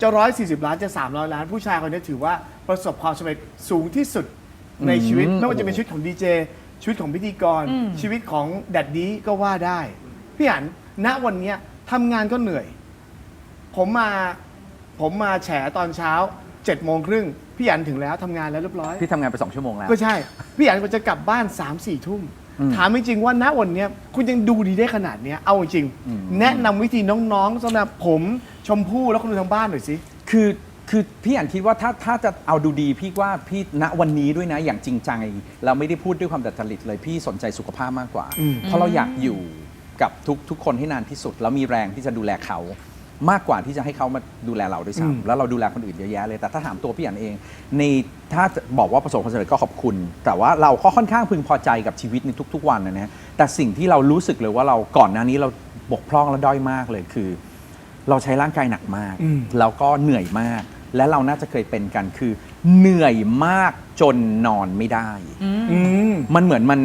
จะร้อยสี่สิบล้านจะสามร้อยล้าน ผู้ชายคนนี้ถือว่าประสบความสำเร็จสูงที่สุดในชีวิตอืมไม่ว่าจะเป็นชีวิตของดีเจชีวิตของพิธีกร ชีวิตของแดดดี้ก็ว่าได้ พี่อันณวันเนี้ยทำงานก็เหนื่อย ผมมาผมมาแฉตอนเช้า7จ็ดโมงครึ่งพี่อันถึงแล้วทำงานแล้วเรียบร้อย พี่ทำงานไปสองชั่วโมงแล้ว ก็ใช่ พี่อันก็จะกลับบ้าน3ามสี่ทุ่มอืม ถามจริงๆว่าณวันเนี้ยคุณยังดูดีได้ขนาดเนี้ยเอาจริงอืมแนะนำวิธีน้องๆสำหรับผมชมพู่แล้วคนดูทางบ้านหน่อยสิ คือคือพี่อ่านคิดว่าถ้าถ้าจะเอาดูดีพี่ว่าพี่ณวันนี้ด้วยนะอย่างจริงจังเราไม่ได้พูดด้วยความดัดจริตเลยพี่สนใจสุขภาพมากกว่าอืมเพราะเราอยากอยู่กับทุกทุกคนให้นานที่สุด แล้วมีแรงที่จะดูแลเขา มากกว่าที่จะให้เขามาดูแลเราด้วยอืมซ้ำแล้วเราดูแลคนอื่นเยอะแยะเลย แต่ถ้าถามตัวพี่อ่านเอง ในถ้าจะบอกว่าประสบความสำเร็จก็ขอบคุณ แต่ว่าเราก็ค่อนข้างพึงพอใจกับชีวิตในทุก ๆ วันนะนะแต่สิ่งที่เรารู้สึกเลยว่าเราก่อนหน้านี้เราบกพร่องและด้อยมากเลยคือ เราใช้ร่างกายหนักมาก อืม แล้วก็เหนื่อยมาก และเราน่าจะเคยเป็นกันคือ เหนื่อยมากจนนอนไม่ได้ อืม มันเหมือนมัน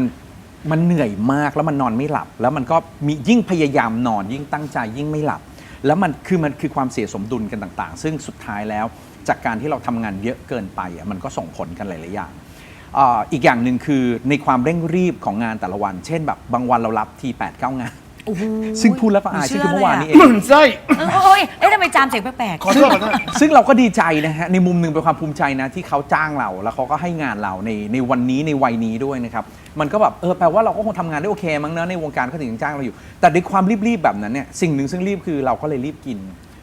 มันเหนื่อยมากแล้วมันนอนไม่หลับ แล้วมันก็มียิ่งพยายามนอนยิ่งตั้งใจยิ่งไม่หลับ แล้วมันคือมันคือความเสียสมดุลกันต่างๆ ซึ่งสุดท้ายแล้วจากการที่เราทำงานเยอะเกินไปอะมันก็ส่งผลกันหลายๆอย่างอีกอย่างหนึ่งคือในความเร่งรีบของงานแต่ละวัน เช่นแบบบางวันเรารับที8ปดเก้างาน โอ้โหซึ่งพูดแล้วก็อายซึ่งคือเมื่อวานนี้เองไส้เออโอ้ยเอ๊ะทำไมจามเสียงแปลกๆขอโทษขอโทษ ซึ่งเราก็ดีใจนะฮะในมุมหนึ่งเป็นความภูมิใจนะที่เขาจ้างเราแล้วเขาก็ให้งานเราในในวันนี้ในวัยนี้ด้วยนะครับมันก็แบบเออแปลว่าเราก็คงทำงานได้โอเค มั้งเนอะในวงการเขาถึงยังจ้างเราอยู่ แต่ในความรีบๆแบบนั้นเนี่ยสิ่งหนึ่งซึ่งรีบคือเราก็เลยรีบกิน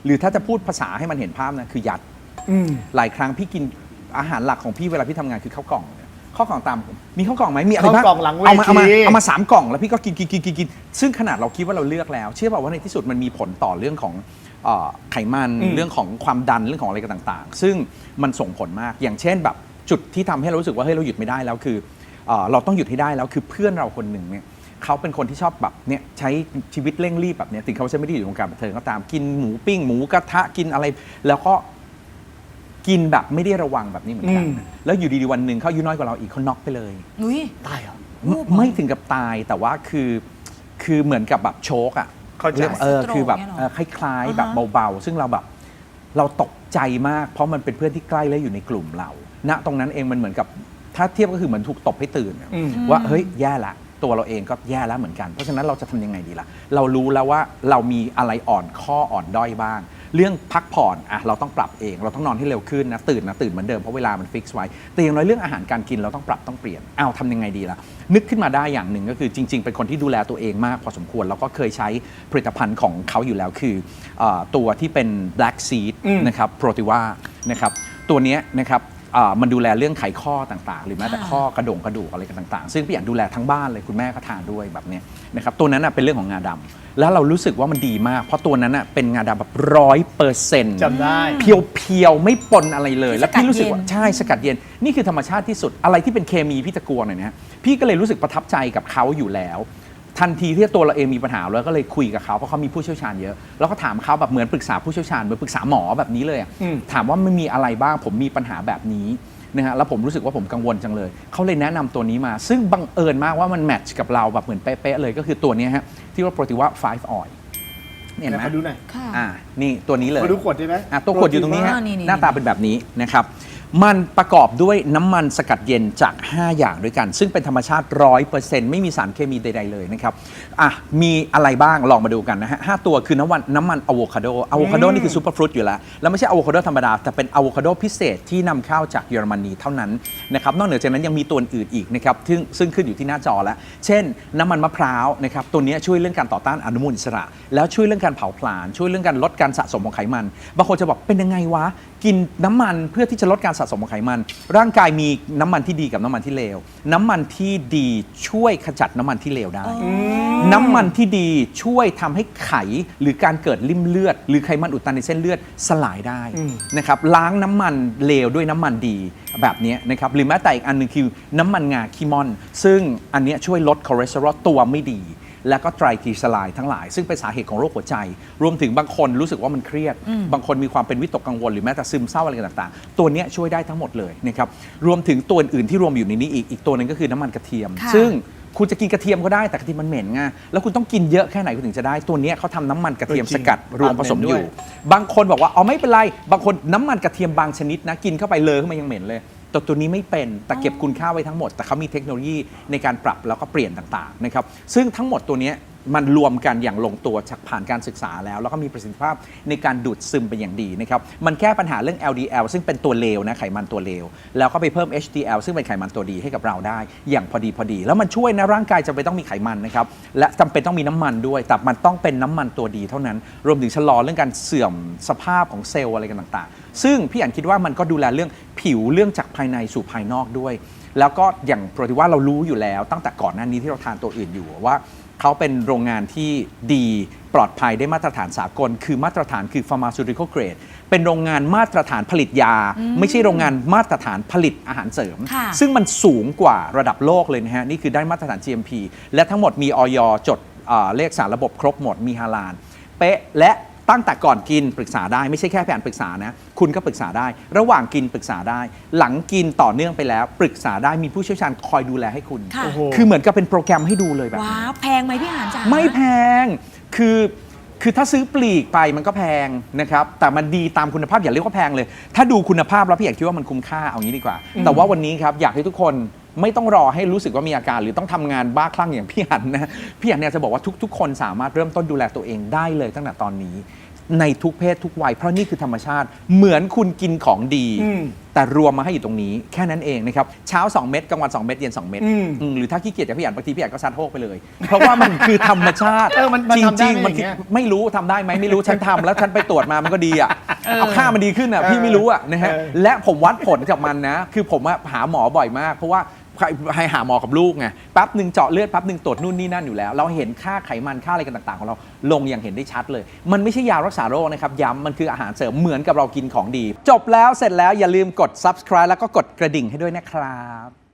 หรือถ้าจะพูดภาษาให้มันเห็นภาพนะคือยัด อืม หลายครั้งพี่กินอาหารหลักของพี่เวลาพี่ทำงานคือข้าวกล่องเนี่ย ข้าวกล่องตามผมมีข้าวกล่องไหมมีอะไรบ้างข้าวกล่องหลังเวที เอามาเอามาเอามาสามกล่องแล้วพี่ก็กินกินกินกินกินซึ่งขนาดเราคิดว่าเราเลือกแล้ว เชื่อเปล่าว่าในที่สุดมันมีผลต่อเรื่องของเอ่อไขมันอืมเรื่องของความดันเรื่องของอะไรกันต่าง ๆ ซึ่งมันส่งผลมากอย่างเช่นแบบจุดที่ทำให้เรารู้สึกว่าเฮ้ยเราหยุดไม่ได้แล้วคือเอ่อเราต้องหยุดให้ได้แล้วคือเพื่อนเราคนหนึ่งเนี่ยเขาเป็นคนที่ชอบแบบเนี่ยใช้ชีวิตเร่งรีบแบบเนี้ยถึงเขาจะไม่ได้อยู่ในวงการบันเทิงก็ตามกินหมูปิ้งหมูกระทะกินอะไร แล้วก็ กินแบบไม่ได้ระวังแบบนี้เหมือนกันอืมแล้วอยู่ดีๆวันหนึ่งเขาอายุน้อยกว่าเราอีกเขาน็อกไปเลย นุ้ย ตายเหรอวูบเหรอไม่ถึงกับตายแต่ว่าคือคือเหมือนกับแบบโชกอะเข้าใจรียกว่าเออสโตรกคือแบบเนี่ยเหรอเออคล้ายอ่าๆแบบฮะ เบาๆ ซึ่งเราแบบเราตกใจมาก เพราะมันเป็นเพื่อนที่ใกล้และอยู่ในกลุ่มเรา ณตรงนั้นเองมันเหมือนกับถ้าเทียบก็คือเหมือนถูกตบให้ตื่นอะอืมว่าเฮ้ยแย่ละ ตัวเราเองก็แย่แล้วเหมือนกัน เพราะฉะนั้นเราจะทำยังไงดีล่ะ เรารู้แล้วว่าเรามีอะไรอ่อนข้ออ่อนด้อยบ้าง เรื่องพักผ่อนอะเราต้องปรับเอง เราต้องนอนให้เร็วขึ้นนะตื่นนะตื่นเหมือนเดิมเพราะเวลามันฟิกซ์ไว้ แต่อย่างน้อยเรื่องอาหารการกินเราต้องปรับต้องเปลี่ยนอ้าวทำยังไงดีล่ะ นึกขึ้นมาได้อย่างหนึ่งก็คือจริง ๆ เป็นคนที่ดูแลตัวเองมากพอสมควร แล้วก็เคยใช้ผลิตภัณฑ์ของเขาอยู่แล้วคือเออตัวที่เป็น black seed อืมนะครับโปรติว่านะครับตัวเนี้ยนะครับ อ่ามันดูแลเรื่องไขข้อต่างๆ หรือแม้แต่ค่ะข้อกระดงกระดูกอะไรกันต่างๆ ซึ่งพี่อยากดูแลทั้งบ้านเลยคุณแม่ก็ทานด้วยแบบเนี้ยนะครับตัวนั้นนะเป็นเรื่องของงาดำแล้วเรารู้สึกว่ามันดีมาก เพราะตัวนั้นนะเป็นงาดำแบบร้อยเปอร์เซ็นต์จำได้ เพียวๆ ไม่ปนอะไรเลยที่แล้วพี่รู้สึกว่าสกัดเย็นใช่สกัดเย็น นี่คือธรรมชาติที่สุดอะไรที่เป็นเคมีพี่จะกลัวหน่อยนะพี่ก็เลยรู้สึกประทับใจกับเขาอยู่แล้ว ทันทีที่ตัวเราเองมีปัญหาแล้วก็เลยคุยกับเขาเพราะเขามีผู้เชี่ยวชาญเยอะแล้วก็ถามเขาแบบเหมือนปรึกษาผู้เชี่ยวชาญเหมือนปรึกษาหมอแบบนี้เลยอะอืม ถามว่ามันมีอะไรบ้างผมมีปัญหาแบบนี้นะฮะแล้วผมรู้สึกว่าผมกังวลจังเลย เขาเลยแนะนำตัวนี้มา ซึ่งบังเอิญมากว่ามันแมทช์กับเราแบบเหมือนเป๊ะๆเลยก็คือตัวเนี้ยฮะที่ว่าโปรติว่า5 oil เนี่ยไหนนะขอดูหน่อยค่ะ อ่านี่ตัวนี้เลยมาดูขวดได้ไหม อะตัวขวดอยู่ตรงนี้ฮะ อ่านี่ๆหน้าตาเป็นแบบนี้นะครับ มันประกอบด้วยน้ำมันสกัดเย็นจาก 5 อย่างด้วยกัน ซึ่งเป็นธรรมชาติ 100%ไม่มีสารเคมีใด ๆ เลยนะครับอะมีอะไรบ้างลองมาดูกันนะฮะห้าตัวคือน้ำมันน้ำมันอะโวคาโดอะโวคาโดนี่คือซูเปอร์ฟรุตอยู่แล้ว แล้วไม่ใช่อะโวคาโดธรรมดา แต่เป็นอะโวคาโดพิเศษที่นำเข้าจากเยอรมนีเท่านั้นนะครับนอกเหนือจากนั้นยังมีตัวอื่นอีกนะครับซึ่งซึ่งขึ้นอยู่ที่หน้าจอแล้ว เช่น น้ำมันมะพร้าวนะครับตัวนี้ช่วยเรื่องการต่อต้านอนุมูลอิสระ แล้วช่วยเรื่องการเผาผลาญช่วยเรื่องการลดการสะสมของไขมันบางคนจะบอกเป็นยังไงวะกินน้ำมันเพื่อที่จะลดการสะสมของไขมัน ร่างกายมีน้ำมันที่ดีกับน้ำมันที่เลว น้ำมันที่ดีช่วยขจัดน้ำมันที่เลวได้ น้ำมันที่ดีช่วยทำให้ไขหรือการเกิดริ่มเลือด หรือไขมันอุดตันในเส้นเลือดสลายได้อืมนะครับล้างน้ำมันเลวด้วยน้ำมันดีแบบเนี้ยนะครับหรือแม้แต่อีกอันหนึงคือน้ำมันงาคีมอน ซึ่งอันเนี้ยช่วยลดคอเลสเตอรอลตัวไม่ดี แล้วก็ไตรกลีเซอไรด์ทั้งหลาย ซึ่งเป็นสาเหตุของโรคหัวใจ รวมถึงบางคนรู้สึกว่ามันเครียด บางคนมีความเป็นวิตกกังวลหรือแม้แต่ซึมเศร้าอะไรต่างๆ ตัวเนี้ยช่วยได้ทั้งหมดเลยนะครับรวมถึงตัวอื่นๆที่รวมอยู่ในนี้อีกอีกตัวหนึงก็คือน้ำมันกระเทียมค่ะซึ่งคุณจะกินกระเทียมก็ได้แต่กระเทียมมันเหม็นไงแล้วคุณต้องกินเยอะแค่ไหนคุณถึงจะได้ ตัวเนี้ยเขาทำน้ำมันกระเทียมเออจริสงกัดรวมผสมอยู่ บางคนบอกว่าอ๋อไม่เป็นไร บางคนน้ำมันกระเทียมบางชนิดนะกินเข้าไปเลยขึ้นมายังเหม็นเลย แต่ตัวนี้ไม่เป็นแต่เก็บคุณค่าไว้ทั้งหมด แต่เขามีเทคโนโลยีในการปรับแล้วก็เปลี่ยนต่างๆนะครับซึ่งทั้งหมดตัวนี้มันรวมกันอย่างลงตัวจากผ่านการศึกษาแล้ว แล้วก็มีประสิทธิภาพในการดูดซึมเป็นอย่างดีนะครับมันแก้ปัญหาเรื่อง LDL ซึ่งเป็นตัวเลวนะไขมันตัวเลว แล้วก็ไปเพิ่ม HDL ซึ่งเป็นไขมันตัวดีให้กับเราได้ อย่างพอดีพอดี แล้วมันช่วยนะร่างกายจำเป็นต้องมีไขมันนะครับและจำเป็นต้องมีน้ำมันด้วย แต่มันต้องเป็นน้ำมันตัวดีเท่านั้น รวมถึงชะลอเรื่องการเสื่อมสภาพของเซลล์อะไรกันต่างๆ ซึ่งพี่อันคิดว่ามันก็ดูแลเรื่อง ผิวเรื่องจากภายในสู่ภายนอกด้วย แล้วก็อย่างปกติว่าเรารู้อยู่แล้ว ตั้งแต่ก่อนหน้านี้ที่เราทานตัวอื่นอยู่ว่าเขาเป็นโรงงานที่ดีปลอดภัยได้มาตรฐานสากล คือมาตรฐานคือ pharmaceutical grade เป็นโรงงานมาตรฐานผลิตยา ไม่ใช่โรงงานมาตรฐานผลิตอาหารเสริมค่ะซึ่งมันสูงกว่าระดับโลกเลยนะฮะ นี่คือได้มาตรฐาน GMP และทั้งหมดมีออยจดอ่าเลขสารระบบครบหมดมีฮาลาลเป๊ะและ ตั้งแต่ก่อนกินปรึกษาได้ไม่ใช่แค่พี่อ่านปรึกษานะคุณก็ปรึกษาได้ ระหว่างกินปรึกษาได้ หลังกินต่อเนื่องไปแล้ว ปรึกษาได้มีผู้เชี่ยวชาญคอยดูแลให้คุณ ค่ะโอ้โหคือเหมือนกับเป็นโปรแกรมให้ดูเลยแบบนี้ว้าวแพงไหมพี่หานจ๋า ไม่แพง คือ คือถ้าซื้อปลีกไปมันก็แพงนะครับ แต่มันดีตามคุณภาพอย่าเรียกว่าแพงเลย ถ้าดูคุณภาพแล้วพี่อยากคิดว่ามันคุ้มค่าเอางี้ดีกว่า แต่ว่าวันนี้ครับอยากให้ทุกคน ไม่ต้องรอให้รู้สึกว่ามีอาการ หรือต้องทำงานบ้าคลั่งอย่างพี่หันนะพี่หันเนี่ยจะบอกว่าทุก ๆ คนสามารถเริ่มต้นดูแลตัวเองได้เลยตั้งแต่ตอนนี้ ในทุกเพศทุกวัย เพราะนี่คือธรรมชาติเหมือนคุณกินของดี อืม แต่รวมมาให้อยู่ตรงนี้ แค่นั้นเองนะครับเช้า 2 เม็ดกลางวัน 2 เม็ดเย็น 2 เม็ดอืมอืมหรือถ้าขี้เกียจจากพี่อ่านบางทีพี่อ่านก็ซัดโฮกไปเลย เพราะว่ามันคือธรรมชาติเออมันมันจทำได้ริงไหมๆมันอย่างเงี้ย ไม่รู้ทำได้ไหมไม่รู้ฉันทำแล้วฉันไปตรวจมามันก็ดีอะเออเอาค่ามันดีขึ้นอะพี่ไม่รู้อะนะฮะ เออ และผมวัดผลจากมันนะ คือผมอะหาหมอบ่อยมาก เพราะว่า ให้หาหมอกับลูกไงแป๊บหนึ่งเจาะเลือดแป๊บหนึ่งตรวจนู่นนี่นั่นอยู่แล้ว เราเห็นค่าไขมันค่าอะไรกันต่างๆ ของเราลงอย่างเห็นได้ชัดเลย มันไม่ใช่ยารักษาโรคนะครับย้ำมันคืออาหารเสริมเหมือนกับเรากินของดี จบแล้วเสร็จแล้วอย่าลืมกด subscribe แล้วก็กดกระดิ่งให้ด้วยนะครับ